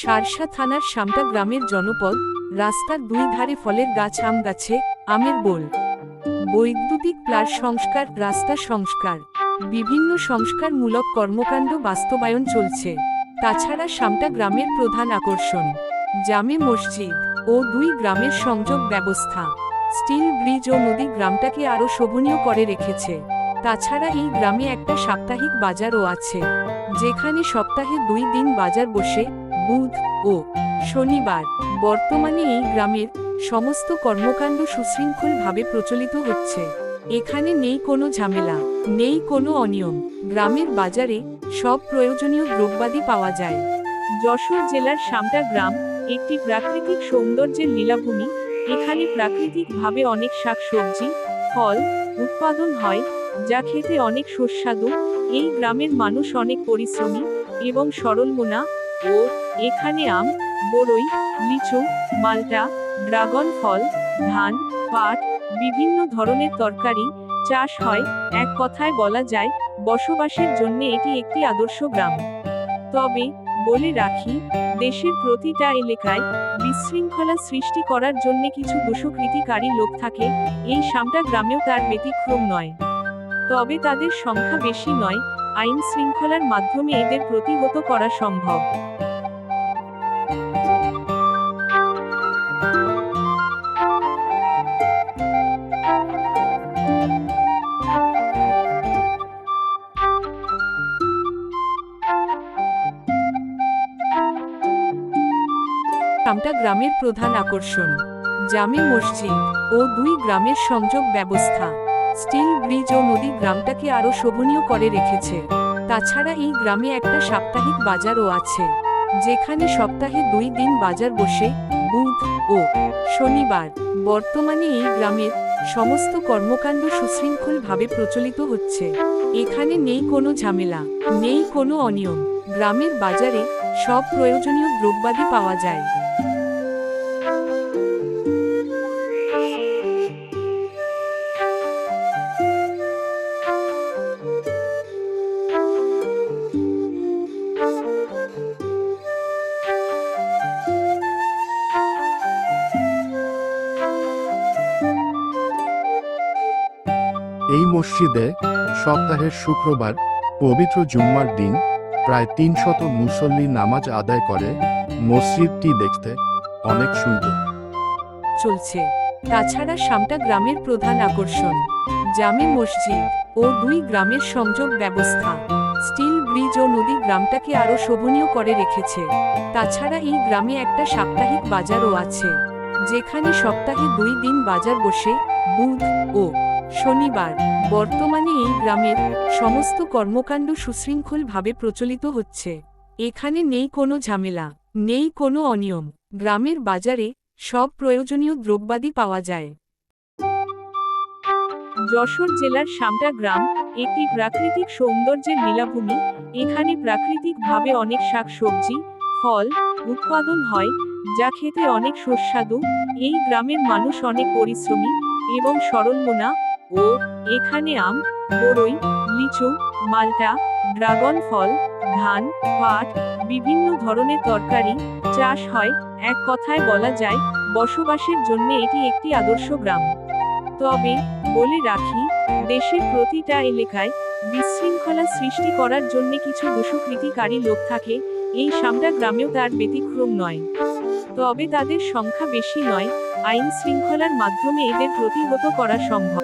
সারসা থানার সামটা গ্রামের জনপদ, রাস্তার দুই ধারে ফলের গাছ, আম গাছে, আমের বোল। বৈদ্যুতিক প্লার সংস্কার, রাস্তা সংস্কার। বিভিন্ন সংস্কারমূলক কর্মকাণ্ড বাস্তবায়ন চলছে। তাছাড়া সামটা গ্রামের প্রধান আকর্ষণ, জামে মসজিদ ও দুই গ্রামের সংযোগ ব্যবস্থা। স্টিল ব্রিজ ও নদী গ্রামটাকে আরও শোভনীয় করে রেখেছে। তাছাড়া এই গ্রামে একটা সাপ্তাহিক বাজারও আছে, যেখানে সপ্তাহে দুই দিন বাজার বসে বুধ ও শনিবার বর্তমানে এই গ্রামের সমস্ত কর্মকাণ্ড সুশৃঙ্খলভাবে প্রচলিত হচ্ছে। এখানে নেই কোনো ঝামেলা, নেই কোনো অনিয়ম। গ্রামের বাজারে সব প্রয়োজনীয় দ্রব্যাদি পাওয়া যায়। যশোর জেলার সামটা গ্রাম একটি প্রাকৃতিক সৌন্দর্যের লীলাভূমি। এখানে প্রাকৃতিকভাবে অনেক শাকসবজি, ফল উৎপাদন হয়, যা খেতে অনেক সুস্বাদু। এই গ্রামের মানুষ অনেক পরিশ্রমী এবং সরলমনা ও এখানে আম বড়ই লিচু, মালটা, ড্রাগন ফল, ধান, পাট, বিভিন্ন ধরনের তরকারি চাষ হয়। এক কথায় বলা যায়, বসবাসের জন্য এটি একটি আদর্শ গ্রাম। তবে, বলে রাখি, দেশের প্রতিটা এলাকায় বিশৃঙ্খলা সৃষ্টি করার জন্য কিছু দুষ্কৃতিকারী লোক থাকে, এই সামটা গ্রামেও তার ব্যতিক্রম নয়। তবে তাদের সংখ্যা বেশি নয়, আইন শৃঙ্খলার মাধ্যমে এদের প্রতিহত করা সম্ভব। গ্রামটা গ্রামের প্রধান আকর্ষণ। জামে মসজিদ ও দুই গ্রামের সংযোগ ব্যবস্থা। স্টিল ব্রিজ ও নদী গ্রামটাকে আরও শোভনীয় করে রেখেছে। তাছাড়া এই গ্রামে একটা সাপ্তাহিক বাজারও আছে, যেখানে সপ্তাহে দুই দিন বাজার বসে, বুধ ও শনিবার। বর্তমানে এই গ্রামের সমস্ত কর্মকাণ্ড সুশৃঙ্খলভাবে প্রচলিত হচ্ছে। এখানে নেই কোনো ঝামেলা, নেই কোনো অনিয়ম। গ্রামের বাজারে সব প্রয়োজনীয় দ্রব্যাদি পাওয়া যায়। এই মসজিদে সপ্তাহের শুক্রবার পবিত্র জুম্মার দিন প্রায় তিনশত মুসল্লি নামাজ আদায় করে মসজিদটি দেখতে অনেক সুন্দর। চলছে। তাছাড়া সামটা গ্রামের প্রধান আকর্ষণ, জামে মসজিদ ও দুই গ্রামের সংযোগ ব্যবস্থা। স্টিল ব্রিজ ও নদী গ্রামটাকে আরও শোভনীয় করে রেখেছে। তাছাড়া এই গ্রামে একটা সাপ্তাহিক বাজারও আছে, যেখানে সপ্তাহে দুই দিন বাজার বসে, বুধ ও শনিবার, বর্তমানে এই গ্রামের সমস্ত কর্মকাণ্ড সুশৃঙ্খলভাবে প্রচলিত হচ্ছে। এখানে নেই কোনো ঝামেলা, নেই কোনো অনিয়ম। গ্রামের বাজারে সব প্রয়োজনীয় দ্রব্যাদি পাওয়া যায়। যশোর জেলার সামটা গ্রাম একটি প্রাকৃতিক সৌন্দর্যের লীলাভূমি। এখানে প্রাকৃতিকভাবে অনেক শাকসবজি, ফল উৎপাদন হয়, যা খেতে অনেক সুস্বাদু। এই গ্রামের মানুষ অনেক পরিশ্রমী এবং সরলমনা ও এখানে আম বড়ই লিচু, মালটা, ড্রাগন ফল, ধান, পাট, বিভিন্ন ধরনের তরকারি চাষ হয়। এক কথায় বলা যায়, বসবাসের জন্য এটি একটি আদর্শ গ্রাম। তবে, বলে রাখি, দেশের প্রতিটা এলাকায় বিশৃঙ্খলা সৃষ্টি করার জন্য কিছু দুষ্কৃতিকারী লোক থাকে, এই সামটা গ্রামেও তার ব্যতিক্রম নয়। তবে তাদের সংখ্যা বেশি নয় আইন শৃঙ্খলার মাধ্যমে এদের প্রতিহত করা সম্ভব।